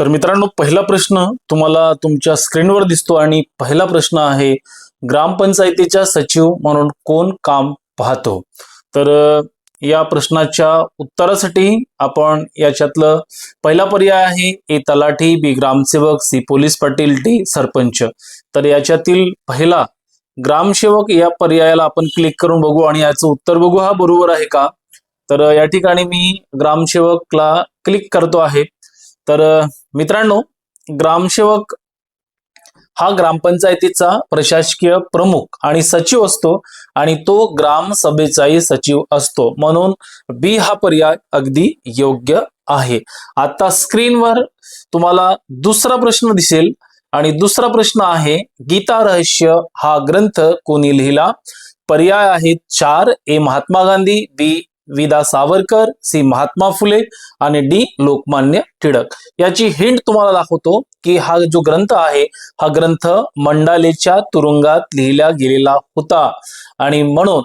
तर मित्रांनो पहिला प्रश्न तुम्हाला तुमच्या स्क्रीनवर दिसतो आणि पहिला प्रश्न आहे ग्रामपंचायतीच्या सचिव म्हणून कोण काम पाहतो? तर या प्रश्नाच्या उत्तरासाठी आपण याच्यातलं पहिला पर्याय आहे ए तलाठी बी ग्रामसेवक सी पोलीस पाटील डी सरपंच. तर याच्यातील पहिला ग्रामसेवक या पर्यायाला आपण क्लिक करून बघू आणि याचं उत्तर बघू. हा बरोबर आहे का? तर या ठिकाणी मी ग्रामसेवकला क्लिक करतो आहे. तर मित्रांनो ग्रामसेवक हा ग्रामपंचायतीचा प्रशासकीय प्रमुख आणि सचिव असतो आणि तो ग्रामसभेचाही सचिव असतो. म्हणून बी हा पर्याय अगदी योग्य आहे. आता स्क्रीनवर तुम्हाला दुसरा प्रश्न दिसेल आणि दुसरा प्रश्न आहे गीता रहस्य हा ग्रंथ कोणी लिहिला? पर्याय आहेत चार. ए. महात्मा गांधी बी. विदा सावरकर सी महात्मा फुले आणि डी लोकमान्य टिळक. याची हिंट तुम्हाला दाखवतो की हा जो ग्रंथ आहे हा ग्रंथ मंडालेच्या तुरुंगात लिहिला गेलेला होता. आणि म्हणून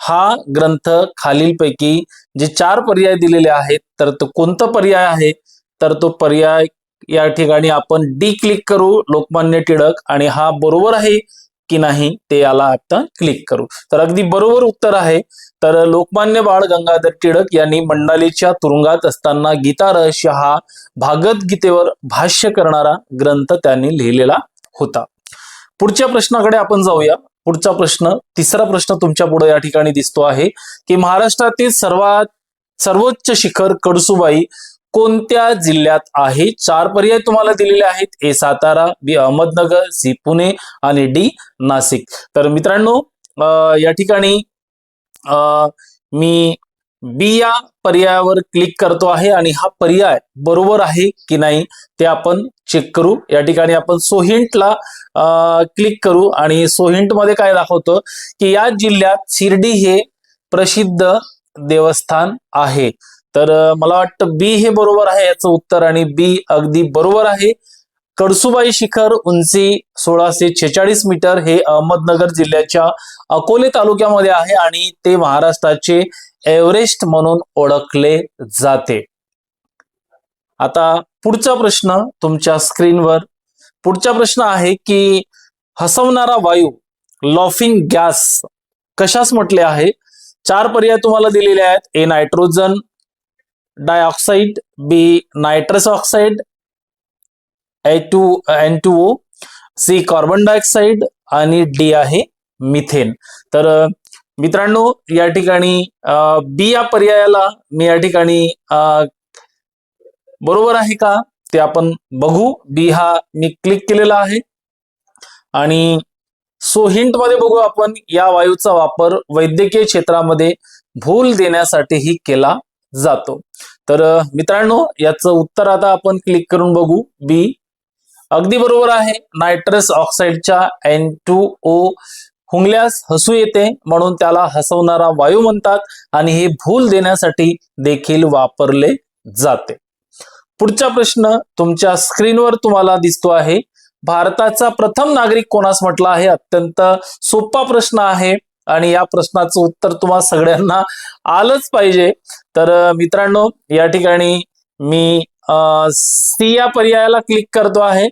हा ग्रंथ खालीलपैकी जे चार पर्याय दिलेले आहेत तर तो कोणता पर्याय आहे? तर तो पर्याय या ठिकाणी आपण डी क्लिक करू लोकमान्य टिळक आणि हा बरोबर आहे की नाही ते याला आता क्लिक करू. तर अगदी बरोबर उत्तर आहे. तर लोकमान्य बाळ गंगाधर टिळक यांनी मंडालीच्या तुरुंगात असताना गीता रहस्य हा भागवद्गीतेवर भाष्य करणारा ग्रंथ त्यांनी लिहिलेला होता. पुढच्या प्रश्नाकडे आपण जाऊया. पुढचा प्रश्न तिसरा प्रश्न तुमच्यापुढे या ठिकाणी दिसतो आहे की महाराष्ट्रातील सर्वात सर्वोच्च शिखर कडसूबाई कोणत्या जिल्ह्यात आहे? चार पर्याय तुम्हाला दिलेले आहेत. A Satara B Ahmednagar C Pune आणि डी नाशिक. तर मित्रांनो अं, या ठिकाणी मी बी या पर्यायावर क्लिक करतो आहे आणि हा पर्याय बरोबर आहे की नाही ते आपण चेक करू. या ठिकाणी आपण सोहिंटला क्लिक करू आणि सोहिंटमध्ये काय दाखवतं की या जिल्ह्यात शिर्डी हे प्रसिद्ध देवस्थान आहे. तर मला वाटतं बी हे बरोबर आहे याचं उत्तर आणि बी अगदी बरोबर आहे. कडसूबाई शिखर उंची सोळाशे छेचाळीस मीटर हे अहमदनगर जिल्ह्याच्या अकोले तालुक्यामध्ये आहे आणि ते महाराष्ट्राचे एव्हरेस्ट म्हणून ओळखले जाते. आता पुढचा प्रश्न तुमच्या स्क्रीनवर. पुढचा प्रश्न आहे की हसवणारा वायू लॉफिंग गॅस कशास म्हटले आहे? चार पर्याय तुम्हाला दिलेले आहेत. A nitrogen dioxide B nitrous oxide A two N two O C carbon dioxide आणि डी आहे मिथेन तर मित्रांनो या ठिकाणी बी या पर्यायाला मी या ठिकाणी बरोबर आहे का? ते आपण बघू. बी हा मी क्लिक केलेला आहे. आणि सो हिंटमध्ये बघू आपण या वायूचा वापर वैद्यकीय क्षेत्रामध्ये भूल देण्यासाठीही केला जातो. तर मित्रांनो याचं उत्तर आता आपण क्लिक करून बघू. बी अगदी बरोबर आहे. नायट्रस ऑक्साईडच्या एन टू ओ हुंगल्यास हसू येते म्हणून त्याला हसवणारा वायू म्हणतात आणि हे भूल देण्यासाठी देखील वापरले जाते. पुढचा प्रश्न तुमच्या स्क्रीनवर तुम्हाला दिसतो आहे. भारताचा प्रथम नागरिक कोणास म्हटला आहे? अत्यंत सोपा प्रश्न आहे आणि या प्रश्नाचं उत्तर तुम्हाला सगळ्यांना आलंच पाहिजे. तर मित्रांनो या ठिकाणी मी सी या पर्यायाला क्लिक करतो आहे.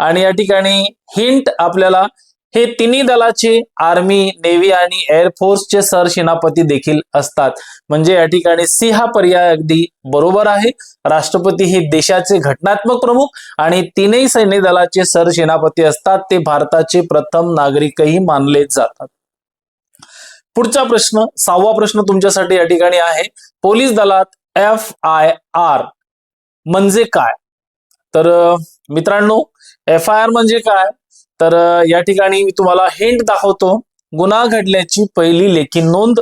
आणि या ठिकाणी हिंट आपल्याला हे तिन्ही दलाचे आर्मी नेव्ही आणि एअरफोर्सचे सरसेनापती देखील असतात. म्हणजे या ठिकाणी सी हा पर्याय अगदी बरोबर आहे. राष्ट्रपती हे देशाचे घटनात्मक प्रमुख आणि तीनही सैन्य दलाचे सरसेनापती असतात. ते भारताचे प्रथम नागरिकही मानले जातात. पुढचा प्रश्न सहावा प्रश्न तुमच्यासाठी या ठिकाणी आहे. पोलीस दलात एफ आय आर म्हणजे काय? तर मित्रांनो एफ आय आर म्हणजे काय? तर या ठिकाणी मी तुम्हाला हिंट दाखवतो. गुन्हा घडल्याची पहिली लेखी नोंद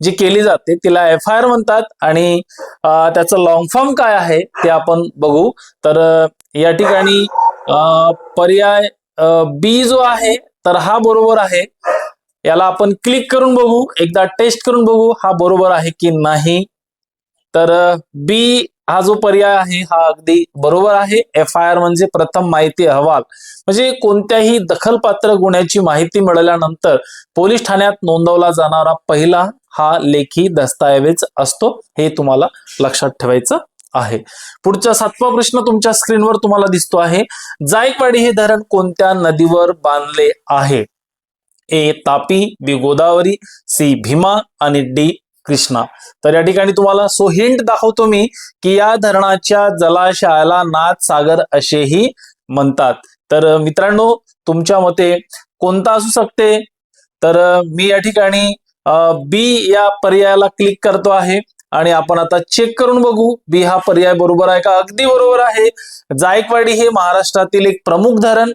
जी केली जाते तिला एफ आय आर म्हणतात आणि त्याचं लॉंग फॉर्म काय आहे ते आपण बघू. तर या ठिकाणी पर्याय बी जो आहे तर हा बरोबर आहे. याला आपण क्लिक करून बघू. एकदा टेस्ट करून बघू हा बरोबर आहे की नाही. तर बी हा जो पर्याय आहे हा अगदी बरोबर आहे. एफ आय आर म्हणजे प्रथम माहिती अहवाल. म्हणजे कोणत्याही दखलपात्र गुन्ह्याची माहिती मिळाल्यानंतर पोलीस ठाण्यात नोंदवला जाणारा पहिला हा लेखी दस्तऐवज असतो. हे तुम्हाला लक्षात ठेवायचं आहे. पुढचा सातवा प्रश्न तुमच्या स्क्रीनवर तुम्हाला दिसतो आहे. जायकवाडी हे धरण कोणत्या नदीवर बांधले आहे? A. Tapi B. Godavari C. Bhima आणि डी. कृष्णा. तर या ठिकाणी तुम्हाला सो हिंट दाखवतो मी की या धरणाच्या जलाशयाला नाथ सागर असेही म्हणतात. तर मित्रांनो तुमच्या मते कोणता असू शकते? तर मी या ठिकाणी बी या पर्यायाला क्लिक करतो आहे आणि आपण आता चेक करून बघू. बी हा पर्याय बरोबर आहे का? अगदी बरोबर आहे. जायकवाडी हे महाराष्ट्रातील एक प्रमुख धरण.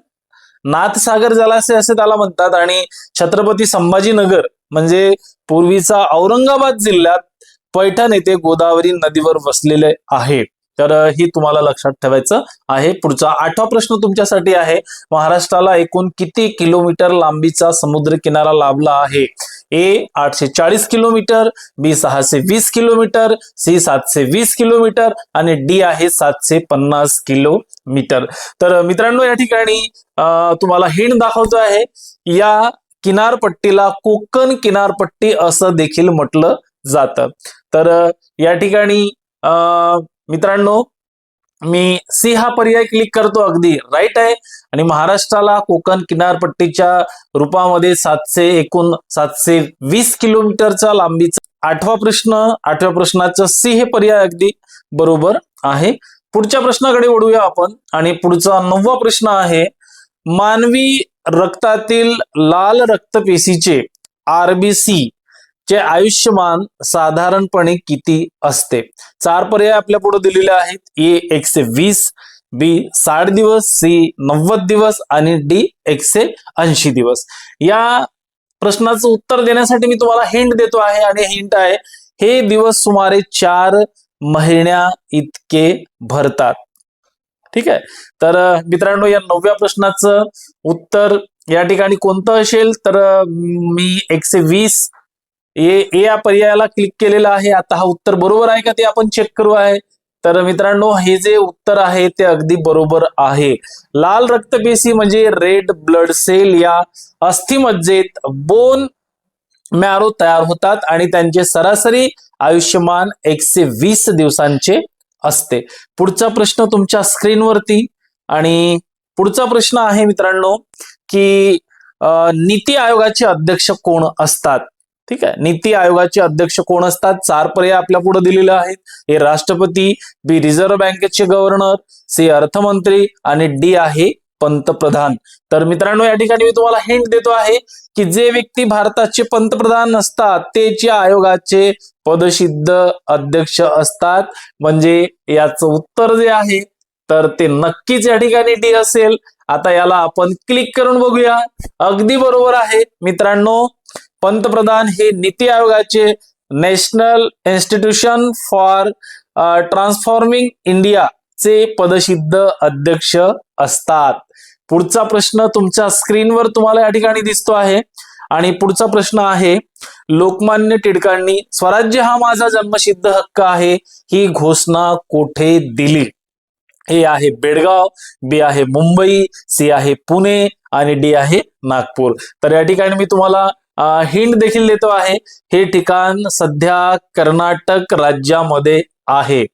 नाथसागर जलाशय असे त्याला म्हणतात आणि छत्रपती संभाजीनगर म्हणजे पूर्वीचा औरंगाबाद जिल्ह्यात पैठण येथे गोदावरी नदीवर वसलेले आहे. तर ही तुम्हाला लक्षात ठेवायचं आहे. पुढचा आठवा प्रश्न तुमच्यासाठी आहे. महाराष्ट्राला एकूण किती किलोमीटर लांबीचा समुद्र किनारा लाभला आहे? ए आठशे चाळीस किलोमीटर बी सहाशे वीस किलोमीटर सी सातशे वीस किलोमीटर आणि डी आहे सातशे पन्नास किलोमीटर. तर मित्रांनो या ठिकाणी तुम्हाला हिंड दाखवतो आहे. या किनारपट्टीला कोकण किनारपट्टी असं देखील म्हटलं जातं. तर या ठिकाणी अ, मित्रांनो मी सी हा पर्याय क्लिक करतो अगदी राईट आहे. आणि महाराष्ट्राला कोकण किनारपट्टीच्या रूपामध्ये सातशे एकूण सातशे वीस किलोमीटरच्या लांबीचा आठवा प्रश्न आठव्या प्रश्नाचं सी हे पर्याय अगदी बरोबर आहे. पुढच्या प्रश्नाकडे वळूया आपण. आणि पुढचा नववा प्रश्न आहे मानवी रक्तातील लाल रक्तपेशीचे आरबीसी चे आयुष्यमान साधारणपणे किती असते? चार पर्याय आपल्या पुढे दिलेले आहेत. ए एकशे वीस बी साठ दिवस सी नव्वद दिवस आणि डी एकशे ऐंशी दिवस. या प्रश्नाचं उत्तर देण्यासाठी मी तुम्हाला हिंट देतो आहे आणि हिंट आहे हे दिवस सुमारे चार महिन्या इतके भरतात. ठीक आहे? तर मित्रांनो या नवव्या प्रश्नाचं उत्तर या ठिकाणी कोणतं असेल? तर मी एकशे वीस ए ए या पर्यायाला क्लिक केलेलं आहे. आता हा उत्तर बरोबर आहे का ते आपण चेक करू आहे. तर मित्रांनो हे जे उत्तर आहे ते अगदी बरोबर आहे. लाल रक्तपेशी म्हणजे रेड ब्लड सेल या अस्थिमज्जेत बोन मॅरो तयार होतात आणि त्यांचे सरासरी आयुष्यमान एकशे वीस दिवसांचे असते. पुढचा प्रश्न तुमच्या स्क्रीनवरती आणि पुढचा प्रश्न आहे मित्रांनो की नीती आयोगाचे अध्यक्ष कोण असतात? ठीक आहे? नीती आयोगाचे अध्यक्ष कोण असतात? चार पर्याय आपल्या पुढे दिलेले आहेत. हे राष्ट्रपती बी रिझर्व्ह बँकेचे गव्हर्नर सी अर्थमंत्री आणि डी आहे पंतप्रधान. तर मित्रांनो या ठिकाणी मी तुम्हाला हिंट देतो आहे की जे व्यक्ती भारताचे पंतप्रधान असतात ते जे आयोगाचे पदसिद्ध अध्यक्ष असतात. म्हणजे याचं उत्तर जे आहे तर ते नक्कीच या ठिकाणी डी असेल. आता याला आपण क्लिक करून बघूया. अगदी बरोबर आहे. मित्रांनो पंतप्रधान हे नीती आयोगाचे national institution for transforming India चे पदसिद्ध अध्यक्ष असतात. पुढचा प्रश्न तुमच्या स्क्रीनवर तुम्हाला या ठिकाणी दिसतो आहे. आणि पुढचा प्रश्न आहे लोकमान्य टिळकांनी स्वराज्य हा माझा जन्मसिद्ध हक्क आहे ही घोषणा कोठे दिली? ए आहे बेडगाव बी आहे मुंबई सी आहे पुणे आणि डी आहे नागपूर. तर या ठिकाणी मी तुम्हाला हिंट देखील देतो आहे हे ठिकाण सध्या कर्नाटक राज्यामध्ये आहे.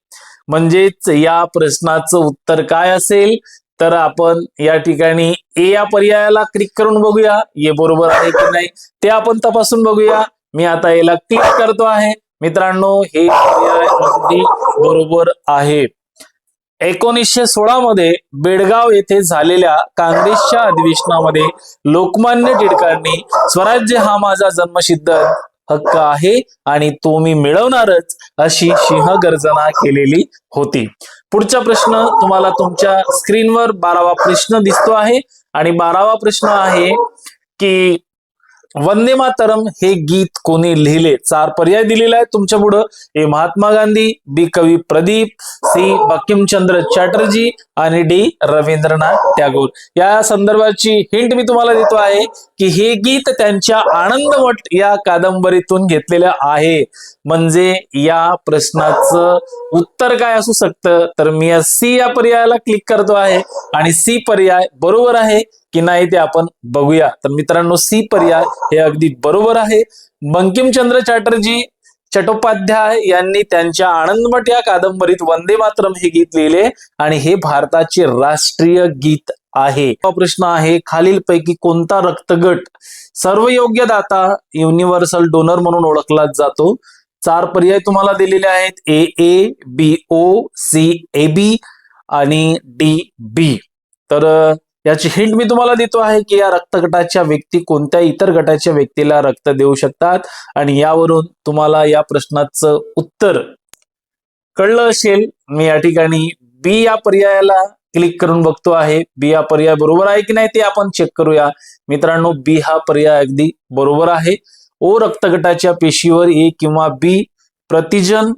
म्हणजेच या प्रश्नाचं उत्तर काय असेल? तर आपण या ठिकाणी ए या पर्यायाला क्लिक करून बघूया. ये बरोबर आहे की नाही ते आपण तपासून बघूया. मी आता याला क्लिक करतो आहे. मित्रांनो हे पर्याय अगदी बरोबर आहे. एकोणीसशे सोळा मध्ये बेडगाव येथे झालेल्या काँग्रेसच्या अधिवेशनामध्ये लोकमान्य टिळकांनी स्वराज्य हा माझा जन्मसिद्ध हक्क आहे आणि तो मी मिळवणारच अशी सिंहगर्जना केलेली होती. पुढचा प्रश्न तुम्हाला तुमच्या स्क्रीनवर बारावा प्रश्न दिसतो आहे. आणि बारावा प्रश्न आहे की वंदे मातरम हे गीत कोणी लिहिले? चार पर्याय दिलेला आहे तुमच्या पुढं. ए महात्मा गांधी बी कवी प्रदीप सी बकिमचंद्र चॅटर्जी आणि डी रवींद्रनाथ टागोर. या संदर्भाची हिंट मी तुम्हाला देतो आहे की हे गीत त्यांच्या आनंदमठ या कादंबरीतून घेतलेलं आहे. म्हणजे या प्रश्नाचं उत्तर काय असू शकतं? तर मी या सी या पर्यायाला क्लिक करतो आहे. आणि सी पर्याय बरोबर आहे. की नाही ते आपण बघूया. तर मित्रांनो सी पर्याय हे अगदी बरोबर आहे. बंकिमचंद्र चॅटर्जी चट्टोपाध्याय यांनी त्यांच्या आनंदमठ या कादंबरीत वंदे मातरम हे गीत लिहिले आणि हे भारताचे राष्ट्रीय गीत आहे. प्रश्न आहे खालीलपैकी कोणता रक्तगट सर्व योग्य दाता युनिव्हर्सल डोनर म्हणून ओळखला जातो? चार पर्याय तुम्हाला दिलेले आहेत. ए A B O C A B आणि डी बी. तर याची हिंट मी तुम्हाला देतो आहे की या रक्तगटाच्या व्यक्ती कोणत्या इतर गटाच्या व्यक्तीला रक्त देऊ शकतात? आणि यावरून तुम्हाला या प्रश्नाचं उत्तर कळलं असेल. मी या ठिकाणी बी या पर्यायाला क्लिक करून बघतो आहे. बी हा पर्याय बरोबर आहे की नाही ते आपण चेक करूया. मित्रांनो बी हा पर्याय अगदी बरोबर आहे. ओ रक्तगटाच्या पेशीवर ए किंवा बी प्रतिजन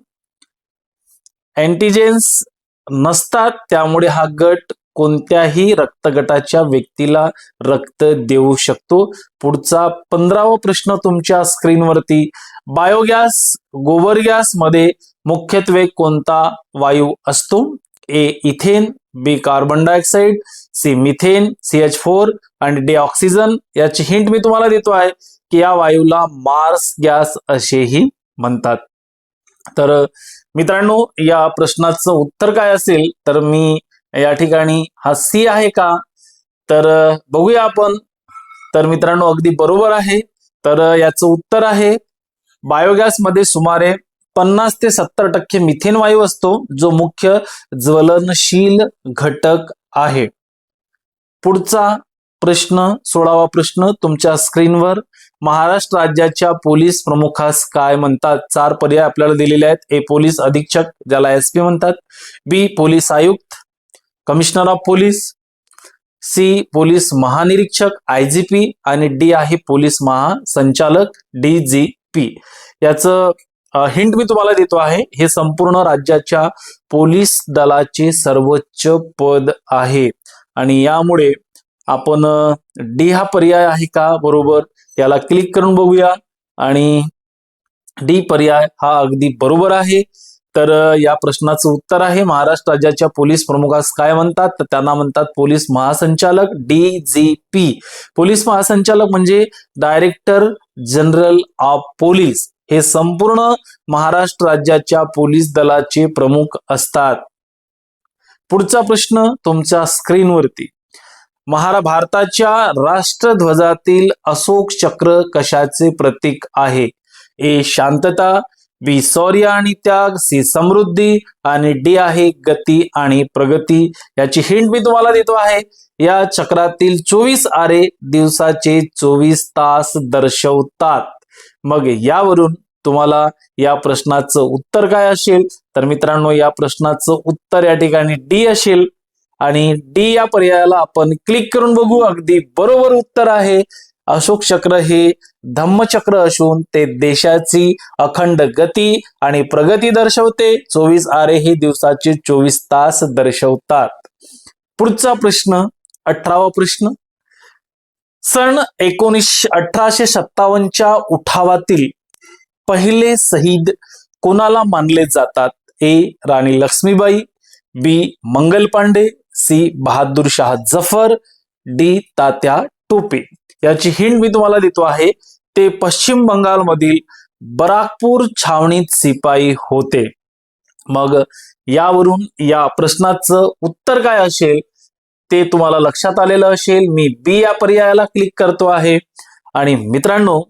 अँटीजेन्स नसतात. त्यामुळे हा गट कोणत्याही रक्तगटाच्या व्यक्तीला रक्त देऊ शकतो. पुढचा पंधरावा प्रश्न तुमच्या स्क्रीनवरती. बायोगॅस गोबर गॅसमध्ये मुख्यत्वे कोणता वायू असतो? A ethane B carbon dioxide C methane C H four आणि डी ऑक्सिजन याची हिंट मी तुम्हाला देतो आहे की या वायूला मार्स गॅस असेही म्हणतात. तर मित्रांनो या प्रश्नाचं उत्तर काय असेल? तर मी या ठिकाणी हा सी आहे का? तर बघूया आपण. तर मित्रांनो अगदी बरोबर आहे. तर याचं उत्तर आहे बायोगॅसमध्ये सुमारे पन्नास ते सत्तर टक्के मिथेन वायू असतो जो मुख्य ज्वलनशील घटक आहे. पुढचा प्रश्न सोळावा प्रश्न तुमच्या स्क्रीनवर. महाराष्ट्र राज्याच्या पोलीस प्रमुखास काय म्हणतात? चार पर्याय आपल्याला दिलेले आहेत. ए पोलीस अधीक्षक ज्याला एस पी म्हणतात. बी पोलीस आयुक्त. Commissioner of police C police महानिरीक्षक आय जी पी आणि डी आहे पोलीस महासंचालक डी जी पी. याचं हिंट मी तुम्हाला देतो आहे हे संपूर्ण राज्याच्या पोलीस दलाचे सर्वोच्च पद आहे. आणि यामुळे आपण डी हा पर्याय आहे का? बरोबर. याला क्लिक करून बघूया. आणि डी पर्याय हा अगदी बरोबर आहे. तर या प्रश्नाचं उत्तर आहे. महाराष्ट्र राज्याच्या पोलीस प्रमुखास काय म्हणतात? तर त्यांना म्हणतात पोलीस महासंचालक डी जी पी. पोलीस महासंचालक म्हणजे डायरेक्टर जनरल ऑफ पोलीस. हे संपूर्ण महाराष्ट्र राज्याच्या पोलीस दलाचे प्रमुख असतात. पुढचा प्रश्न तुमच्या स्क्रीनवरती. महारा भारताच्या राष्ट्रध्वजातील अशोक चक्र कशाचे प्रतीक आहे? ए शांतता बी शौर्य आणि त्याग सी समृद्धी आणि डी आहे गती आणि प्रगती. याची हिंट मी तुम्हाला देतो आहे. या चक्रातील चोवीस आरे दिवसाचे चोवीस तास दर्शवतात. मग यावरून तुम्हाला या प्रश्नाचं उत्तर काय असेल? तर मित्रांनो या प्रश्नाचं उत्तर या ठिकाणी डी असेल. आणि डी या पर्यायाला आपण क्लिक करून बघू. अगदी बरोबर उत्तर आहे. अशोक चक्र हे धम्मचक्र असून ते देशाची अखंड गती आणि प्रगती दर्शवते. चोवीस आरे हे दिवसाचे चोवीस तास दर्शवतात. पुढचा प्रश्न अठरावा प्रश्न. सन एकोणीसशे अठराशे सत्तावन्नच्या उठावातील पहिले शहीद कोणाला मानले जातात? A. Rani Lakshmibai B. Mangal Pandey C. Bahadur Shah Zafar D. Tatya Tope. याची हिंट मी तुम्हाला देतो आहे ते पश्चिम बंगालमधील बराकपूर छावणीत सिपाई होते. मग यावरून या प्रश्नाचं उत्तर काय असेल? ते तुम्हाला लक्षात आलेलं असेल. मी बी या पर्यायाला क्लिक करतो आहे. आणि मित्रांनो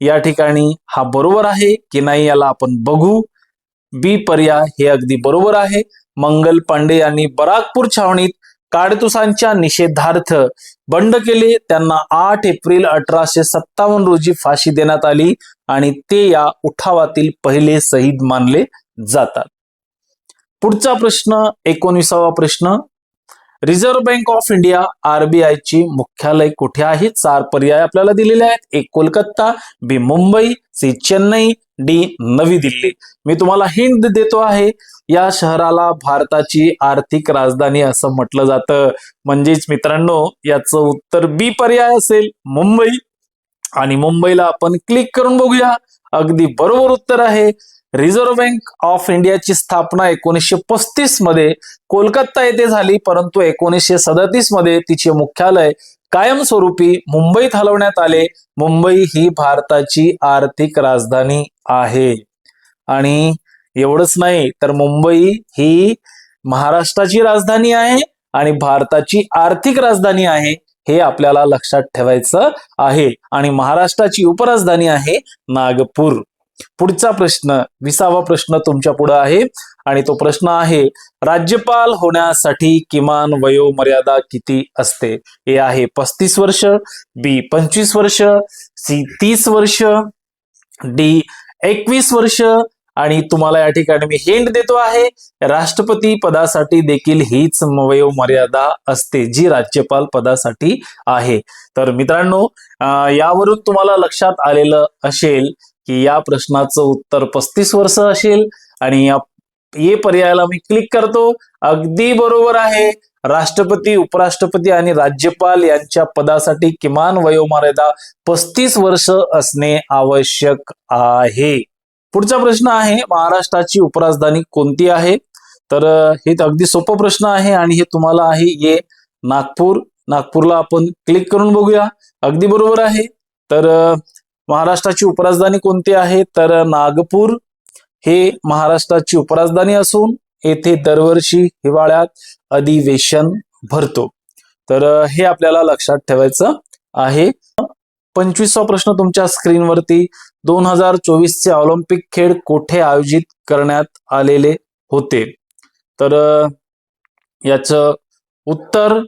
या ठिकाणी हा बरोबर आहे की नाही याला आपण बघू. बी पर्याय हे अगदी बरोबर आहे. मंगल पांडे यांनी बराकपूर छावणीत काडतुसांच्या निषेधार्थ बंड केले. त्यांना आठ एप्रिल अठराशे सत्तावन्न रोजी फाशी देण्यात आली आणि ते या उठावातील पहिले शहीद मानले जातात. पुढचा प्रश्न एकोणीसावा प्रश्न. Reserve bank of India RBI ची मुख्यालय कुठे आहे? चार पर्याय आपल्याला दिलेले आहेत. एक Kolkata B Mumbai C Chennai D Navi Delhi. मी तुम्हाला हिंट देतो आहे या शहराला भारताची आर्थिक राजधानी असं म्हटलं जातं. म्हणजेच मित्रांनो याचं उत्तर बी पर्याय असेल मुंबई. आणि मुंबईला आपण क्लिक करून बघूया. अगदी बरोबर उत्तर आहे. रिझर्व्ह बँक ऑफ इंडियाची स्थापना एकोणीसशे पस्तीसमध्ये कोलकाता येथे झाली परंतु एकोणीसशे सदतीसमध्ये तिचे मुख्यालय कायमस्वरूपी मुंबईत हलवण्यात आले. मुंबई ही भारताची आर्थिक राजधानी आहे. आणि एवढंच नाही तर मुंबई ही महाराष्ट्राची राजधानी आहे आणि भारताची आर्थिक राजधानी आहे हे आपल्याला लक्षात ठेवायचं आहे. आणि महाराष्ट्राची उपराजधानी आहे नागपूर. पुढचा प्रश्न विसावा प्रश्न तुमच्यापुढे आहे. आणि तो प्रश्न आहे राज्यपाल होण्यासाठी किमान वयोमर्यादा किती असते? ए आहे पस्तीस वर्ष बी पंचवीस वर्ष सी तीस वर्ष डी एकवीस वर्ष. आणि तुम्हाला या ठिकाणी मी हिंट देतो आहे राष्ट्रपती पदासाठी देखील हीच वयोमर्यादा असते जी राज्यपाल पदासाठी आहे. तर मित्रांनो यावरून तुम्हाला लक्षात आलेलं असेल की या प्रश्नाचं उत्तर पस्तीस वर्ष असेल आणि या ये पर्यायाला मी क्लिक करतो. अगदी बरोबर आहे. राष्ट्रपती उपराष्ट्रपती आणि राज्यपाल यांच्या पदासाठी किमान वयोमर्यादा पस्तीस वर्ष असणे आवश्यक आहे. पुढचा प्रश्न आहे महाराष्ट्राची उपराजधानी कोणती आहे? तर हे अगदी सोपं प्रश्न आहे आणि हे तुम्हाला आहे ये नागपूर. नागपूरला आपण क्लिक करून बघूया. अगदी बरोबर आहे. तर महाराष्ट्राची उपराजधानी कोणती आहे? तर नागपूर हे महाराष्ट्राची उपराजधानी असून येथे दरवर्षी हिवाळ्यात अधिवेशन भरतो. तर हे आपल्याला लक्षात ठेवायचं आहे. पंचवीसवा प्रश्न तुमच्या स्क्रीनवरती. दोन हजार चोवीसचे ऑलिम्पिक खेळ कोठे आयोजित करण्यात आलेले होते? तर याचं उत्तर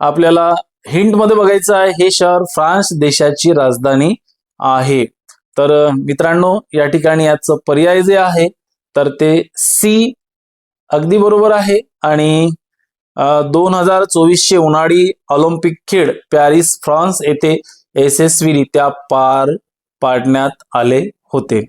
आपल्याला हिंटमध्ये बघायचं आहे. हे शहर फ्रान्स देशाची राजधानी आहे. तर मित्रांनो या ठिकाणी याचं पर्याय जे आहे तर ते सी अगदी बरोबर आहे आणि दोन हजार चोवीसशे उन्हाळी ऑलिम्पिक खेळ पॅरिस फ्रान्स येथे यशस्वीरित्या पार पाडण्यात आले होते.